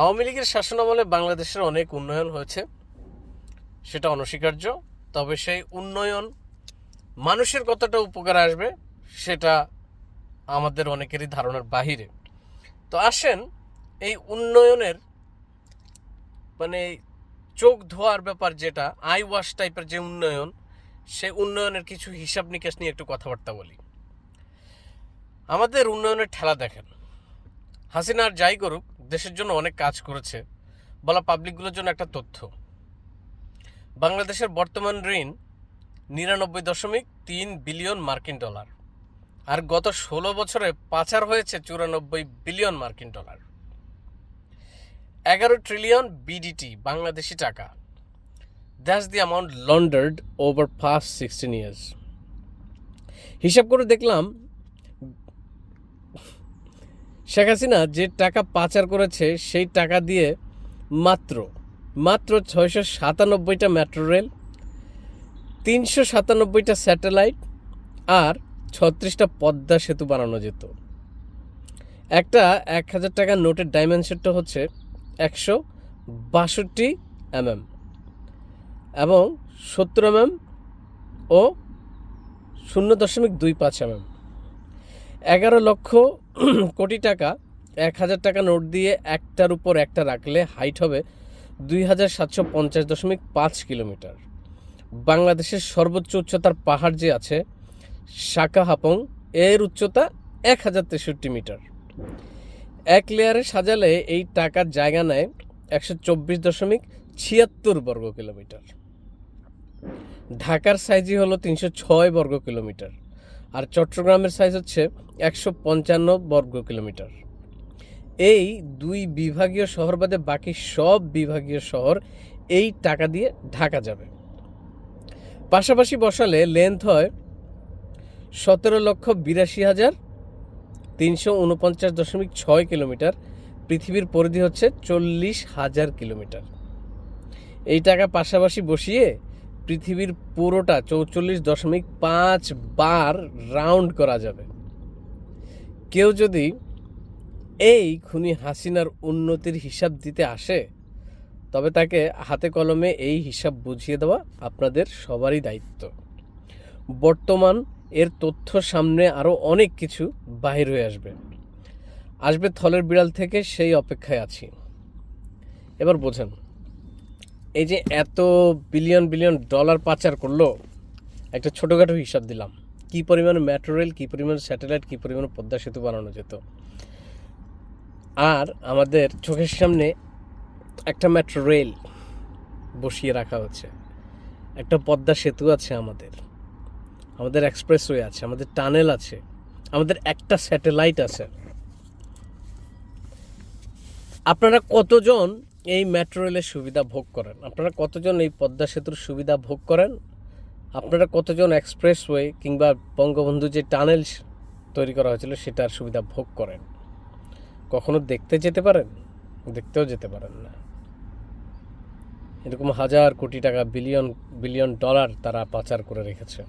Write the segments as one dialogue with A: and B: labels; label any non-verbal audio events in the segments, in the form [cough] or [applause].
A: আওয়ামী লীগের শাসনামলে বাংলাদেশের অনেক উন্নয়ন হয়েছে, সেটা অনস্বীকার্য, তবে সেই উন্নয়ন মানুষের কতটা উপকার আসবে, সেটা আমাদের অনেকেরই ধারণার বাহিরে। তো আসেন, এই উন্নয়নের মানে চোখ ধোয়ার ব্যাপার যেটা, আই ওয়াশ টাইপের যে উন্নয়ন সেই উন্নয়নের কিছু হিসাব নিকাশ নিয়ে একটু কথাবার্তা বলি। আমাদের উন্নয়নের ঠেলা দেখেন। হাসিনা আর যাই করুক দেশের জন্য অনেক কাজ করেছে। বলা পাবলিকগুলোর জন্য একটা তথ্য। বাংলাদেশের বর্তমান ঋণ নিরানব্বই দশমিক তিন বিলিয়ন মার্কিন ডলার। আর গত ষোলো বছরে পাচার হয়েছে চুরানব্বই বিলিয়ন মার্কিন ডলার। এগারো ট্রিলিয়ন বিডিটি বাংলাদেশি টাকা। That's the amount laundered over past sixteen years. হিসাব করে দেখলাম শেখ হাসিনা যে টাকা পাচার করেছে সেই টাকা দিয়ে মাত্র মাত্র ছয়শো সাতানব্বইটা মেট্রো রেল, তিনশো সাতানব্বইটা স্যাটেলাইট আর ছত্রিশটা পদ্মা সেতু বানানো যেত। একটা এক হাজার টাকার নোটের ডাইমেনশনটা হচ্ছে একশো বাষট্টি এমএম এবং সত্তর এমএম ও শূন্য দশমিক দুই পাঁচ এমএম। এগারো লক্ষ [clears throat] কোটি টাকা, এক হাজার টাকা নোট দিয়ে একটার উপর একটা রাখলে হাইট হবে দুই হাজার সাতশো পঞ্চাশ দশমিক পাঁচ কিলোমিটার। বাংলাদেশের সর্বোচ্চ উচ্চতার পাহাড় যে আছে শাকা হাপং এর উচ্চতা এক হাজার তেষট্টি মিটার। এক লেয়ারে সাজালে এই টাকার জায়গা নেয় একশো চব্বিশ দশমিক ছিয়াত্তর বর্গ কিলোমিটার। ঢাকার সাইজই হলো তিনশো ছয় বর্গ কিলোমিটার। আর চট্টগ্রামের সাইজ হচ্ছে একশো পঞ্চান্ন বর্গ কিলোমিটার। এই দুই বিভাগীয় শহর বাদে বাকি সব বিভাগীয় শহর এই টাকা দিয়ে ঢাকা যাবে। পাশাপাশি বসালে লেন্থ হয় সতেরো লক্ষ বিরাশি হাজার তিনশো উনপঞ্চাশ দশমিক ছয় কিলোমিটার, পৃথিবীর পরিধি হচ্ছে চল্লিশ হাজার কিলোমিটার। এই টাকা পাশাপাশি বসিয়ে পৃথিবীর পুরোটা চৌচল্লিশ দশমিক পাঁচ বার রাউন্ড করা যাবে। কেউ যদি এই খুনি হাসিনার উন্নতির হিসাব দিতে আসে, তবে তাকে হাতে কলমে এই হিসাব বুঝিয়ে দেওয়া আপনাদের সবারই দায়িত্ব। বর্তমান এর তথ্য সামনে আরও অনেক কিছু বাহির হয়ে আসবে। আসবে থলের বিড়াল থেকে সেই অপেক্ষায় আছি। এবার বোঝেন এই যে এত বিলিয়ন বিলিয়ন ডলার পাচার করল, একটা ছোটোখাটো হিসাব দিলাম। কি পরিমাণ মেট্রো রেল কী পরিমাণ স্যাটেলাইট কী পরিমাণ পদ্মা সেতু বানানো যেত। আর আমাদের চোখের সামনে একটা মেট্রো রেল বসিয়ে রাখা হচ্ছে। একটা পদ্মা সেতু আছে আমাদের। আমাদের এক্সপ্রেসওয়ে আছে, আমাদের টানেল আছে, আমাদের একটা স্যাটেলাইট আছে। আপনারা কতজন এই মেট্রো রেলের সুবিধা ভোগ করেন। আপনারা কতজন এই পদ্মা সেতুর সুবিধা ভোগ করেন? আপনারা কতজন এক্সপ্রেসওয়ে কিংবা বঙ্গবন্ধু যে টানেল তৈরি করা হয়েছিল সেটার সুবিধা ভোগ করেন? কখনো দেখতে যেতে পারেন? দেখতেও যেতে পারেন না। এরকম হাজার কোটি টাকা বিলিয়ন বিলিয়ন ডলার তারা পাচার করে রেখেছে।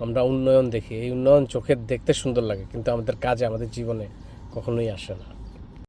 A: আমরা উন্নয়ন দেখি। এই উন্নয়ন চোখের দেখতে সুন্দর লাগে, কিন্তু আমাদের কাজে, আমাদের জীবনে কখনোই আসে না।